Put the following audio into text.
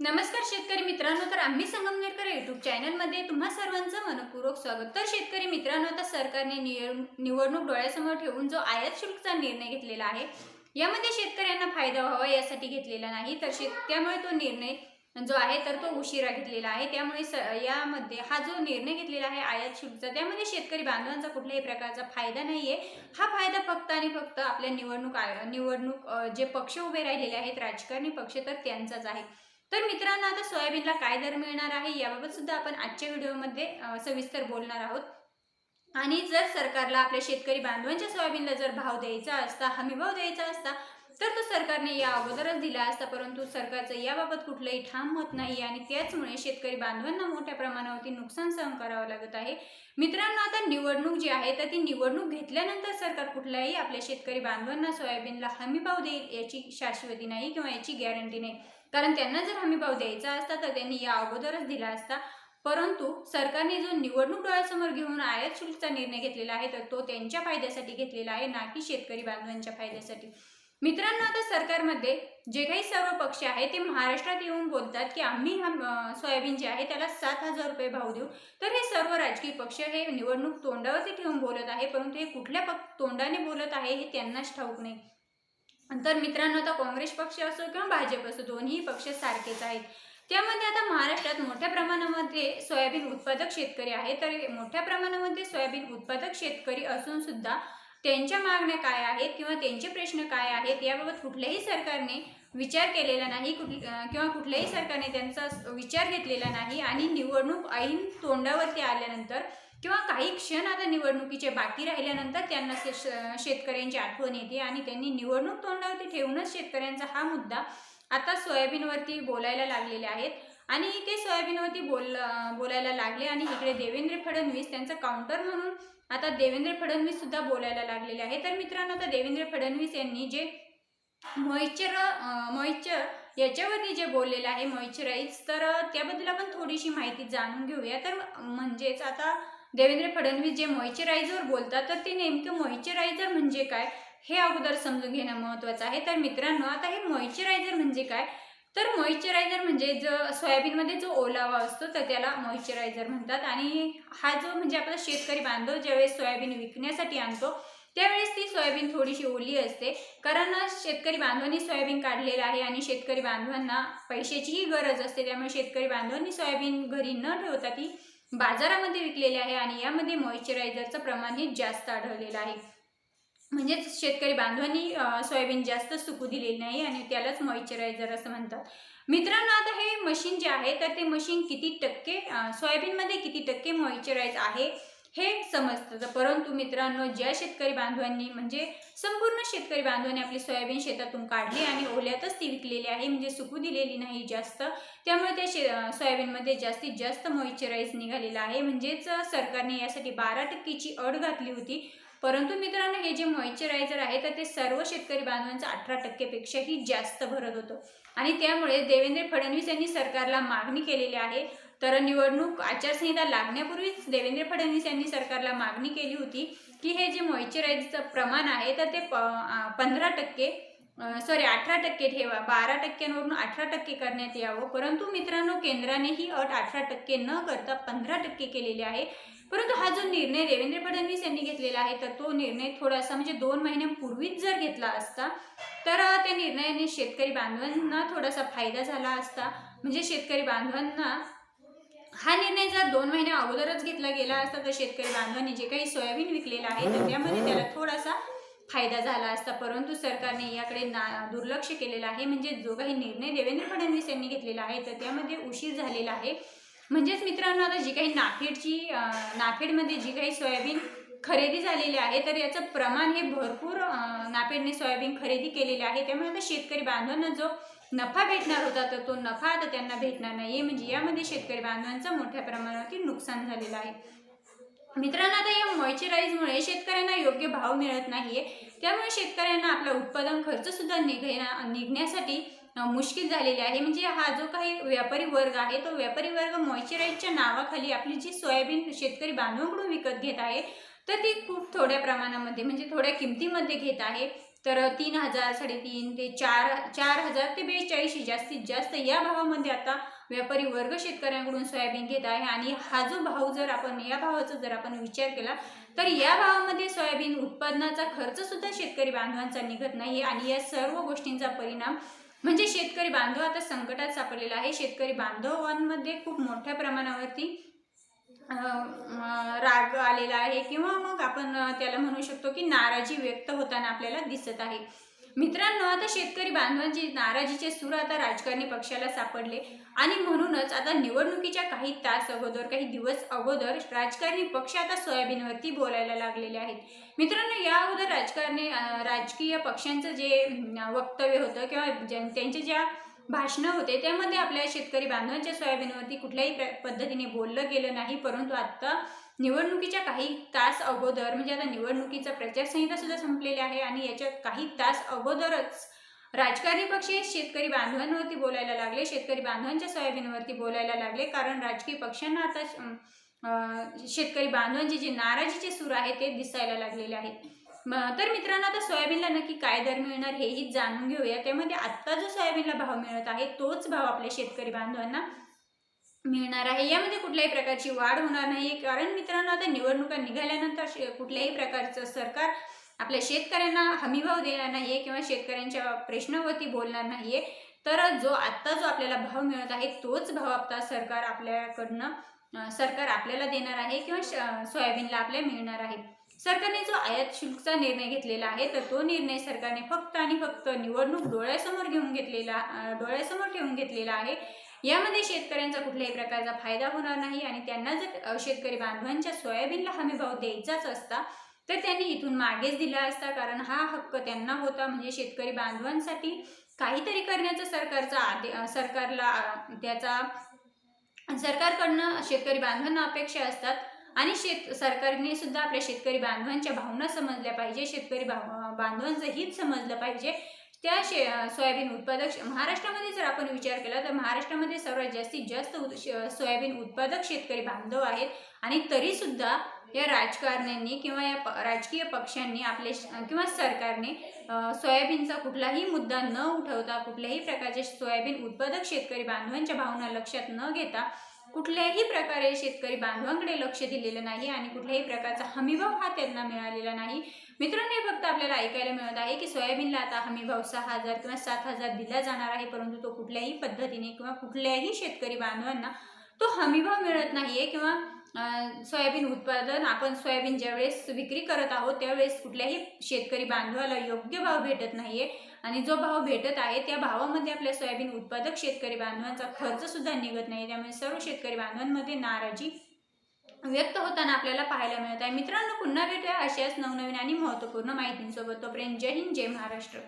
नमस्कार शेतकरी मित्रांनो तर आम्ही संगमनेरकर युट्यूब चॅनलमध्ये तुम्हा सर्वांचं मनपूर्वक स्वागत. तर शेतकरी मित्रांनो आता सरकारने निवडणूक डोळ्यासमोर ठेवून जो आयात शुल्कचा निर्णय घेतलेला आहे यामध्ये शेतकऱ्यांना फायदा व्हावा यासाठी घेतलेला नाही तर शेत त्यामुळे तो निर्णय जो आहे तर तो उशिरा घेतलेला आहे. त्यामुळे स यामध्ये हा जो निर्णय घेतलेला आहे आयात शुल्कचा त्यामध्ये शेतकरी बांधवांचा कुठल्याही प्रकारचा फायदा नाही आहे हा फायदा फक्त आणि फक्त आपल्या निवडणूक आय निवडणूक जे पक्ष उभे राहिलेले आहेत राजकारणी पक्ष तर त्यांचाच आहे. तर मित्रांनो आता सोयाबीनला काय दर मिळणार आहे याबाबत सुद्धा आपण आजच्या व्हिडिओमध्ये सविस्तर बोलणार आहोत. आणि जर सरकारला आपल्या शेतकरी बांधवांच्या सोयाबीनला जर भाव द्यायचा असता हमी भाव द्यायचा असता तर तो सरकारने या अगोदरच दिला असता परंतु सरकारचं याबाबत कुठलंही ठाम मत नाही आणि त्याचमुळे शेतकरी बांधवांना मोठ्या प्रमाणावरती नुकसान सहन करावं लागत आहे. मित्रांनो आता निवडणूक जी आहे तर ती निवडणूक घेतल्यानंतर सरकार कुठल्याही आपल्या शेतकरी बांधवांना सोयाबीनला हमी भाव देईल याची शाश्वती नाही किंवा याची गॅरंटी नाही. कारण त्यांना जर हमी भाव द्यायचा असता तर त्यांनी या अगोदरच दिला असता. परंतु सरकारने जो निवडणूक डोळ्यासमोर घेऊन आयात शुल्कचा निर्णय घेतलेला आहे तर तो त्यांच्या फायद्यासाठी घेतलेला आहे ना की शेतकरी बांधवांच्या फायद्यासाठी. मित्रांनो आता सरकारमध्ये जे काही सर्व पक्ष आहे ते महाराष्ट्रात येऊन बोलतात की आम्ही हा सोयाबीन जे आहे त्याला सात हजार रुपये भाव देऊ. तर हे सर्व राजकीय पक्ष हे निवडणूक तोंडावरती ठेवून बोलत आहे परंतु हे कुठल्या पक तोंडाने बोलत आहे हे त्यांनाच ठाऊक नाही. तर मित्रांनो आता काँग्रेस पक्ष असो किंवा भाजप असो दोन्ही पक्ष सारखेच आहेत. त्यामध्ये आता महाराष्ट्रात मोठ्या प्रमाणामध्ये सोयाबीन उत्पादक शेतकरी आहे तर मोठ्या प्रमाणामध्ये सोयाबीन उत्पादक शेतकरी असून सुद्धा त्यांच्या मागण्या काय आहेत किंवा त्यांचे प्रश्न काय आहेत याबाबत कुठल्याही सरकारने विचार केलेला नाही कुठ किंवा कुठल्याही सरकारने त्यांचा विचार घेतलेला नाही. आणि निवडणूक ऐन तोंडावरती आल्यानंतर किंवा काही क्षण आता निवडणुकीचे बाकी राहिल्यानंतर त्यांना शे- शेतकऱ्यांची आठवण येते आणि त्यांनी निवडणूक तोंडावरती ठेवूनच शेतकऱ्यांचा हा मुद्दा आता सोयाबीनवरती बोलायला लागलेले आहेत. आणि ते सोयाबीनवरती बोल बोलायला लागले आणि इकडे देवेंद्र फडणवीस त्यांचं काउंटर म्हणून आता देवेंद्र फडणवीस सुद्धा बोलायला लागलेले आहे तर मित्रांनो आता देवेंद्र फडणवीस यांनी जे मॉइश्चर मॉइश्चर याच्यावरती जे बोललेलं आहे मॉइश्चराईज तर त्याबद्दल आपण थोडीशी माहिती जाणून घेऊया. तर म्हणजेच आता देवेंद्र फडणवीस जे मॉइश्चरायझर बोलतात तर ते नेमकं मॉइश्चरायझर म्हणजे काय? हे अगोदर समजून घेणं महत्त्वाचं आहे. तर मित्रांनो आता हे मॉइश्चरायझर म्हणजे काय? तर मॉइश्चरायझर म्हणजे जो सोयाबीनमध्ये जो ओलावा असतो तर त्याला मॉइश्चरायझर म्हणतात. आणि हा जो म्हणजे आपला शेतकरी बांधव ज्यावेळेस सोयाबीन विकण्यासाठी आणतो त्यावेळेस ती सोयाबीन थोडीशी ओली असते. कारण शेतकरी बांधवांनी सोयाबीन काढलेलं आहे आणि शेतकरी बांधवांना पैशाचीही गरज असते. त्यामुळे शेतकरी बांधवांनी सोयाबीन घरी न ठेवता ती बाजारामध्ये विकलेले आहे आणि यामध्ये मॉइश्चरायझरचं प्रमाण हे जास्त आढळलेलं आहे. म्हणजेच शेतकरी बांधवांनी सोयाबीन जास्त सुकू दिलेली नाही आणि त्यालाच मॉइश्चरायझर असं म्हणतात. मित्रांनो आता हे मशीन जे आहे तर ते मशीन किती टक्के सोयाबीनमध्ये किती टक्के मॉइश्चराईज आहे? हे समजतं. तर परंतु मित्रांनो ज्या शेतकरी बांधवांनी म्हणजे संपूर्ण शेतकरी बांधवांनी आपली सोयाबीन शेतातून काढली आणि ओल्यातच ती विकलेली आहे म्हणजे सुकू दिलेली नाही जास्त त्यामुळे त्या शे सोयाबीनमध्ये जास्तीत जास्त मॉइश्चराईज निघालेलं आहे. म्हणजेच सरकारने यासाठी बारा टक्केची अड घातली होती. परंतु मित्रांनो हे जे मॉइश्चरायझर आहे तर ते सर्व शेतकरी बांधवांचं अठरा टक्केपेक्षाही जास्त भरत होतं. आणि त्यामुळे देवेंद्र फडणवीस यांनी सरकारला मागणी केलेली आहे तर निवडणूक आचारसंहिता लागण्यापूर्वीच देवेंद्र फडणवीस यांनी सरकारला मागणी केली होती की हे जे मॉइश्चरायझरचं प्रमाण आहे तर ते प पंधरा टक्के सॉरी अठरा टक्के ठेवा. बारा टक्क्यांवरून अठरा टक्के करण्यात यावं. परंतु मित्रांनो केंद्राने ही अट अठरा टक्के न करता पंधरा टक्के केलेली आहे. परंतु हा जो निर्णय देवेंद्र फडणवीस यांनी घेतलेला आहे तर तो निर्णय थोडासा म्हणजे दोन महिन्यांपूर्वीच जर घेतला असता तर त्या निर्णयाने शेतकरी बांधवांना थोडासा फायदा झाला असता. म्हणजे शेतकरी बांधवांना हा निर्णय जर दोन महिन्या अगोदरच घेतला गेला असता तर शेतकरी बांधवांनी जे काही सोयाबीन विकलेलं आहे तर त्यामध्ये त्याला थोडासा फायदा झाला असता. परंतु सरकारने याकडे ना दुर्लक्ष केलेलं आहे. म्हणजे जो काही निर्णय देवेंद्र फडणवीस यांनी घेतलेला आहे तर त्यामध्ये उशीर झालेला आहे. म्हणजेच मित्रांनो आता जी काही नाफेडची नाफेडमध्ये जी काही सोयाबीन खरेदी झालेली आहे तर याचं प्रमाण हे भरपूर नाफेडने सोयाबीन खरेदी केलेली आहे. त्यामुळे आता शेतकरी बांधवांना जो नफा भेटणार होता तर तो नफा आता त्यांना भेटणार नाही म्हणजे यामध्ये शेतकरी बांधवांचं मोठ्या प्रमाणावरती नुकसान झालेलं आहे. मित्रांनो आता या मॉइश्चराईजमुळे शेतकऱ्यांना योग्य भाव मिळत नाहीये. त्यामुळे शेतकऱ्यांना आपला उत्पादन खर्च सुद्धा निघण्या निघण्यासाठी मुश्किल झालेली आहे. म्हणजे हा जो काही व्यापारी वर्ग आहे तो व्यापारी वर्ग मॉइश्चराईजच्या नावाखाली आपली जी सोयाबीन शेतकरी बांधवांकडून विकत घेत आहे तर ती खूप थोड्या प्रमाणामध्ये म्हणजे थोड्या किमतीमध्ये घेत आहे. तर तीन हजार साडेतीन ते चार चार हजार ते बेचाळीसशे जास्तीत जास्त या भावामध्ये आता व्यापारी वर्ग शेतकऱ्यांकडून सोयाबीन घेत आहे. आणि हा जो भाव जर आपण या भावाचा जर आपण विचार केला तर या भावामध्ये सोयाबीन उत्पादनाचा खर्च सुद्धा शेतकरी बांधवांचा निघत नाही. आणि या सर्व गोष्टींचा परिणाम म्हणजे शेतकरी बांधव आता संकटात सापडलेला आहे. शेतकरी बांधवांमध्ये खूप मोठ्या प्रमाणावरती राग आलेला आहे किंवा मग आपण त्याला म्हणू शकतो की नाराजी व्यक्त होताना आपल्याला दिसत आहे. मित्रांनो आता शेतकरी बांधवांची नाराजीचे सूर आता राजकारणी पक्षाला सापडले. आणि म्हणूनच आता निवडणुकीच्या काही तास अगोदर काही दिवस अगोदर राजकारणी पक्ष आता सोयाबीनवरती बोलायला लागलेले आहेत. मित्रांनो या अगोदर राजकारणी राजकीय पक्षांचं जे वक्तव्य होतं किंवा ज्या- त्यांच्या ज्या भाषणं होते. त्यामध्ये आपल्या शेतकरी बांधवांच्या सोयाबीनवरती कुठल्याही प्र- पद्धतीने बोललं गेलं नाही परंतु आता निवडणुकीच्या काही तास अगोदर म्हणजे आता निवडणुकीचा प्रचारसंहिता सुद्धा संपलेली आहे आणि याच्या काही तास अगोदरच राजकारणी पक्ष शेतकरी बांधवांवरती बोलायला लागले शेतकरी बांधवांच्या सोयाबीनवरती बोलायला लागले. कारण राजकीय पक्षांना आता शेतकरी बांधवांचे जे नाराजीचे सूर आहे ते दिसायला लागलेले आहेत तर मित्रांनो आता सोयाबीनला नक्की काय दर मिळणार हेही जाणून घेऊया. त्यामध्ये आत्ता जो सोयाबीनला भाव मिळत आहे तोच भाव आपल्या शेतकरी बांधवांना मिळणार आहे. यामध्ये कुठल्याही प्रकारची वाढ होणार नाही कारण मित्रांनो आता निवडणुका निघाल्यानंतर शे- कुठल्याही प्रकारचं सरकार आपल्या शेतकऱ्यांना हमीभाव देणार नाहीये किंवा शेतकऱ्यांच्या प्रश्नावरती बोलणार नाहीये. तर जो आत्ता जो आपल्याला भाव मिळत आहे तोच भाव आता सरकार आपल्याकडनं सरकार आपल्याला देणार आहे किंवा श- सोयाबीनला आपल्या मिळणार आहे. सरकारने जो आयात शुल्कचा निर्णय घेतलेला आहे तर तो निर्णय सरकारने फक्त आणि फक्त निवडणूक डोळ्यासमोर घेऊन घेतलेला डोळ्यासमोर ठेवून घेतलेला आहे. यामध्ये शेतकऱ्यांचा कुठल्याही प्रकारचा फायदा होणार नाही आणि त्यांना जर शेतकरी बांधवांच्या सोयाबीनला हमी भाव द्यायचाच असता तर त्यांनी इथून मागेच दिला असता. कारण हा हक्क त्यांना होता. म्हणजे शेतकरी बांधवांसाठी काहीतरी करण्याचा सरकारचा आदे सरकारला त्याचा सरकारकडनं शेतकरी बांधवांना अपेक्षा असतात. आणि शेत सरकारने सुद्धा आपल्या शेतकरी बांधवांच्या भावना समजल्या पाहिजे. शेतकरी भाव बांधवांचं हित समजलं पाहिजे. त्या शे सोयाबीन उत्पादक महाराष्ट्रामध्ये जर आपण विचार केला तर महाराष्ट्रामध्ये सर्वात जास्तीत जास्त श- सोयाबीन उत्पादक शेतकरी बांधव आहेत. आणि तरीसुद्धा या राजकारण्यांनी किंवा या प राजकीय पक्षांनी आपले किंवा सरकारने सोयाबीनचा कुठलाही मुद्दा न उठवता कुठल्याही प्रकारचे सोयाबीन उत्पादक शेतकरी बांधवांच्या भावना लक्षात न घेता कुठल्याही प्रकारे शेतकरी बांधवांकडे लक्ष दिलेलं नाही आणि कुठल्याही प्रकारचा हमीभाव हा त्यांना मिळालेला नाही. मित्रांनो हे फक्त आपल्याला ऐकायला मिळत आहे की सोयाबीनला आता हमीभाव सहा हजार किंवा सात हजार दिला जाणार आहे परंतु तो कुठल्याही पद्धतीने किंवा कुठल्याही शेतकरी बांधवांना तो हमीभाव मिळत नाहीये किंवा सोयाबीन उत्पादन आपण सोयाबीन ज्यावेळेस विक्री करत आहोत त्यावेळेस कुठल्याही शेतकरी बांधवाला योग्य भाव भेटत नाहीये. आणि जो भाव भेटत आहे त्या भावामध्ये आपल्या सोयाबीन उत्पादक शेतकरी बांधवांचा खर्च सुद्धा निघत नाही. त्यामुळे सर्व शेतकरी बांधवांमध्ये नाराजी व्यक्त होताना आपल्याला पाहायला मिळत आहे. मित्रांनो पुन्हा भेटूया अशाच नवनवीन आणि महत्त्वपूर्ण माहितींसोबत. तोपर्यंत जय हिंद जय महाराष्ट्र.